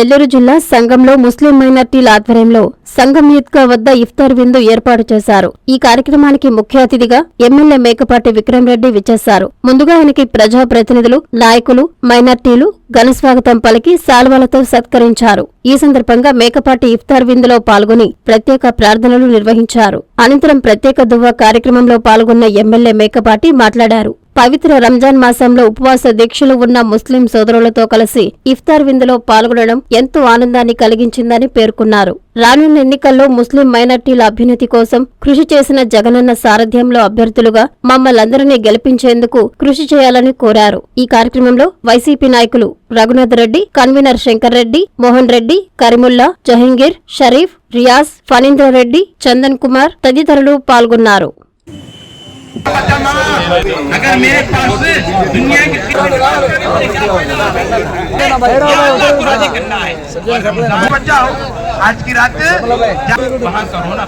నెల్లూరు జిల్లా సంఘంలో ముస్లిం మైనార్టీల ఆధ్వర్యంలో సంఘం ఈద్గా వద్ద ఇఫ్తార్ విందు ఏర్పాటు చేశారు. ఈ కార్యక్రమానికి ముఖ్య అతిథిగా ఎమ్మెల్యే మేకపాటి విక్రమ్ రెడ్డి విచ్చేశారు. ముందుగా ఆయనకి ప్రజాప్రతినిధులు నాయకులు మైనార్టీలు ఘనస్వాగతం పలికి శాల్వాలతో సత్కరించారు. ఈ సందర్భంగా మేకపాటి ఇఫ్తార్ విందులో పాల్గొని ప్రత్యేక ప్రార్థనలు నిర్వహించారు. అనంతరం ప్రత్యేక దువ్వ కార్యక్రమంలో పాల్గొన్న ఎమ్మెల్యే మేకపాటి మాట్లాడారు. పవిత్ర రంజాన్ మాసంలో ఉపవాస దీక్షలు ఉన్న ముస్లిం సోదరులతో కలిసి ఇఫ్తార్ విందులో పాల్గొనడం ఎంతో ఆనందాన్ని కలిగించిందని పేర్కొన్నారు. రానున్న ఎన్నికల్లో ముస్లిం మైనార్టీల అభ్యున్నతి కోసం కృషి చేసిన జగనన్న సారథ్యంలో అభ్యర్థులుగా మమ్మల్ందరినీ గెలిపించేందుకు కృషి చేయాలని కోరారు. ఈ కార్యక్రమంలో వైసీపీ నాయకులు రఘునాథ్ రెడ్డి కన్వీనర్ శంకర్ రెడ్డి మోహన్ రెడ్డి కరిముల్లా జహంగీర్ షరీఫ్ రియాజ్ ఫణీంద్ర రెడ్డి చందన్ కుమార్ తదితరులు పాల్గొన్నారు. अगर मेरे पास दुनिया की करना बचाओ आज की रात वहाँ का होना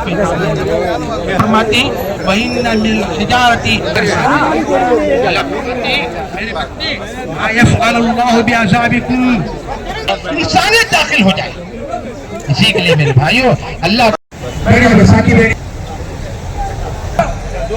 फरमाते वही न मिल हिजारती इंसानियत दाखिल हो जाए। इसी के लिए मेरे भाइयों अल्लाह साकी बेटी आ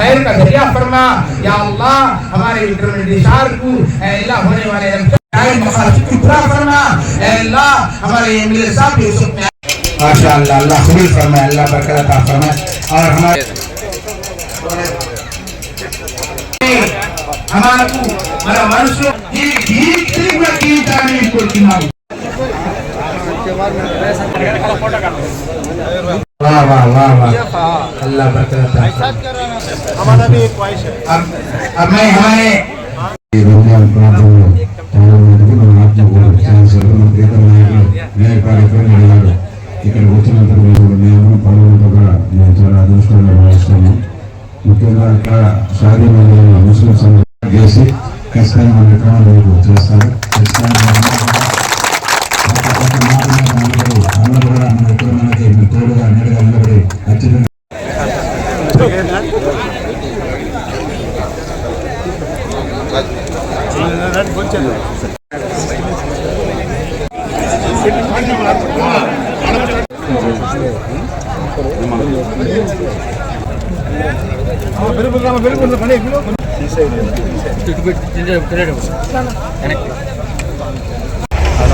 खैर का ज़रिया फरमा, या अल्लाह, हमारे इंटरमीडिएट को अल्लाह, होने वाले पूरा फरमा अल्लाह, हमारे एमएलए साहब यूसुफ में माशा अल्लाह अल्लाह फरमाए, अल्लाह बरकत अता फरमाए, और हमारे हमारा हमारा मनुष्य ये ठीक से पूरा की जाने को चुनाव। वाह वाह वाह वाह अल्लाह बरकत अता हमारा भी एक ख्वाहिश है अब अब मैं हमारे ఈ రంజాన్ ప్రాంతంలో చాలా మందికి మన ఆత్మకూరు ఛాన్సలర్ మన ప్రీత నాయకులు న్యాయ కార్యక్రమం అడిగారు ఇక్కడికి వచ్చినందుకు మేము మేము పనులతో కూడా మేము చాలా అదృష్టంగా భావిస్తాము ముఖ్యంగా ఇక్కడ సాధ్యమైన ముస్లిం సంఘం చేసి ఖచ్చితంగా మన విక్రమాలు మీకు చేస్తారు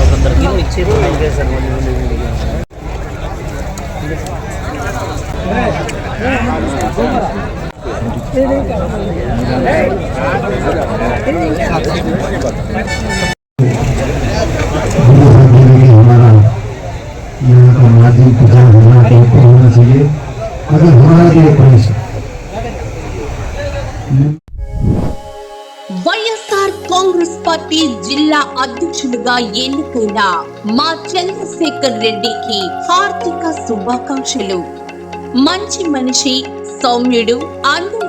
అందరికీ ఇచ్చి సార్ మళ్ళీ మళ్ళీ माध्यम पिता होना तो होना चाहिए अगर हमारा ये ख्वाहिश है వైఎస్ఆర్ కాంగ్రెస్ పార్టీ జిల్లా అధ్యక్షులుగా ఎన్నికైన మా చంద్రశేఖర్ రెడ్డికి హార్దిక శుభాకాంక్షలు మంచి మనిషి సౌమ్యుడు